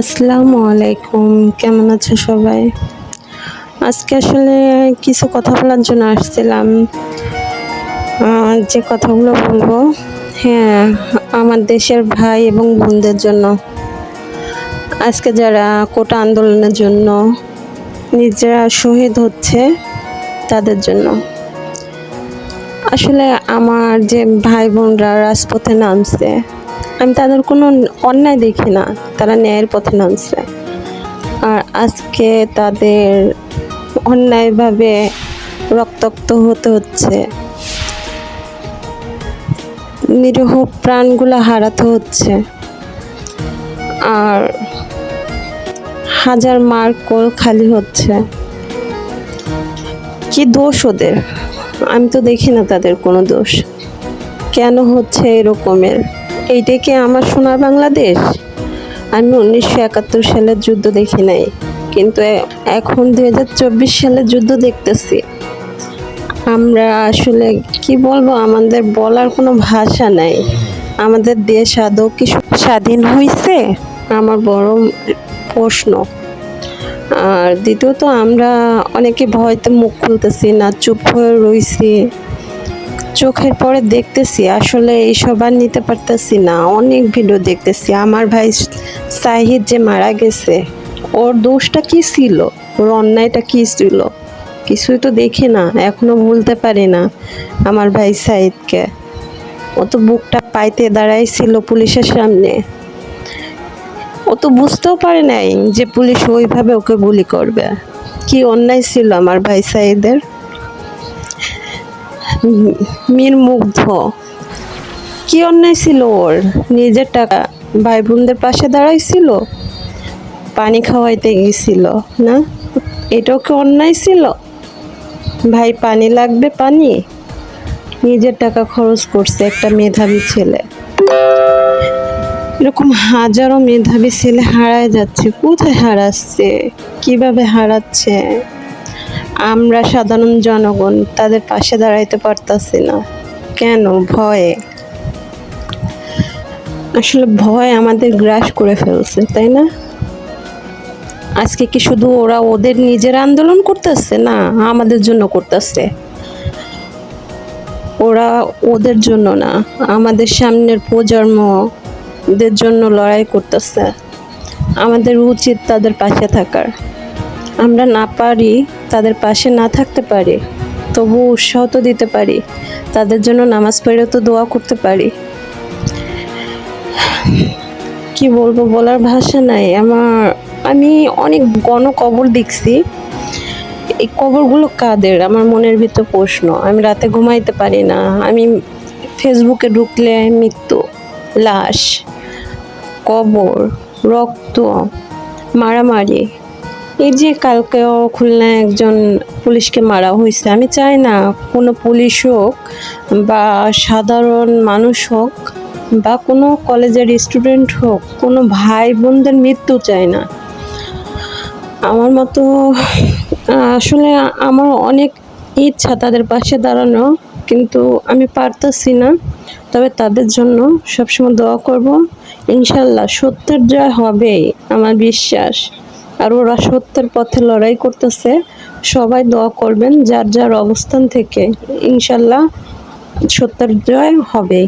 আসসালামু আলাইকুম, কেমন আছো সবাই? আজকে আসলে কিছু কথা বলার জন্য আসছিলাম। যে কথাগুলো বলব হ্যাঁ আমার দেশের ভাই এবং বোনদের জন্য। আজকে যারা কোটা আন্দোলনের জন্য নিজেরা শহীদ হচ্ছে, তাদের জন্য। আসলে আমার যে ভাই বোনরা রাজপথে নামছে আমি তাদের কোনো অন্যায় দেখি না। তারা ন্যায়ের পথে নামছে। আর আজকে তাদের অন্যায়ভাবে রক্তাক্ত হতে হচ্ছে। নিরীহ প্রাণগুলো হারাতে হচ্ছে। আর হাজার মার কোল খালি হচ্ছে। কি দোষ ওদের? আমি তো দেখি না তাদের কোনো দোষ। কেন হচ্ছে এরকমের? এইটাই কি আমার সোনার বাংলাদেশ? আমি উনিশশো একাত্তর সালের যুদ্ধ দেখি নাই, কিন্তু এখন দুই হাজার চব্বিশ সালের যুদ্ধ দেখতেছি। আমরা আসলে কি বলব, আমাদের বলার কোনো ভাষা নাই। আমাদের দেশ আদৌ কি স্বাধীন হয়েছে আমার বড় প্রশ্ন। আর দ্বিতীয়ত, আমরা অনেকে ভয়তে মুখ খুলতেছি না, চুপ হয়ে রইছি। চোখের পরে দেখতেছি, আসলে এইসব আর নিতে পারতেছি না। অনেক ভিডিও দেখতেছি। আমার ভাই সাহিদ যে মারা গেছে, ওর দোষটা কি ছিল? ওর অন্যায়টা কি ছিল? কিছুই তো দেখি না, এখনও ভুলতে পারি না আমার ভাই সাহিদকে। ও তো বুকটা পাইতে দাঁড়াইছিল পুলিশের সামনে। ও তো বুঝতেও পারে নাই যে পুলিশ ওইভাবে ওকে গুলি করবে। কি অন্যায় ছিল আমার ভাই সাইদের মীর মুগ্ধ কি অন্যায় ছিল ওর? নিজের টাকা ভাই বোনদের পাশে দাঁড়াইছিল? পানি খাওয়াইতে গেছিল, না? এটাও কি অন্যায় ছিল? ভাই, পানি লাগবে পানি? নিজের টাকা খরচ করছে একটা মেধাবী ছেলে। এরকম হাজারো মেধাবী ছেলে হারায় যাচ্ছে, কোথায় হারাচ্ছে? কীভাবে হারাচ্ছে? আমরা সাধারণ জনগণ তাদের পাশে দাঁড়াইতে পারতাছি না। কেন? ভয়ে। আসলে ভয় আমাদের গ্রাস করে ফেলছে, তাই না? আজকে কি শুধু ওরা ওদের নিজের আন্দোলন করতেছে? না, আমাদের জন্য করতেছে। ওরা ওদের জন্য না, আমাদের সামনের প্রজন্মদের জন্য লড়াই করতেছে। আমাদের উচিত তাদের পাশে থাকার। আমরা না পারি, তাদের পাশে না থাকতে পারি তবু উৎসাহ তো দিতে পারি, তাদের জন্য নামাজ পড়েও তো দোয়া করতে পারি। কি বলব, বলার ভাষা নাই। আমার, আমি অনেক গণকবর দেখছি। এই কবরগুলো কাদের? আমার মনের ভিতর প্রশ্ন। আমি রাতে ঘুমাইতে পারি না। আমি ফেসবুকে ঢুকলে মৃত্যু, লাশ, কবর, রক্ত, মারামারি এই যে কালকেও খুলনায় একজন পুলিশকে মারা হয়েছে, আমি চাই না কোনো পুলিশ হোক বা সাধারণ মানুষ হোক বা কোনো কলেজের স্টুডেন্ট হোক, কোনো ভাই বোনদের মৃত্যু চাই না। আমার মতো, আসলে আমার অনেক ইচ্ছা তাদের পাশে দাঁড়ানো, কিন্তু আমি পারতেছি না। তবে তাদের জন্য সবসময় দোয়া করব। ইনশাল্লাহ সত্যের জয় হবেই, আমার বিশ্বাস। আর ওরা সত্যের পথে লড়াই করতেছে। সবাই দোয়া করবেন, যার যার অবস্থান থেকে। ইনশাল্লাহ সত্যের জয় হবেই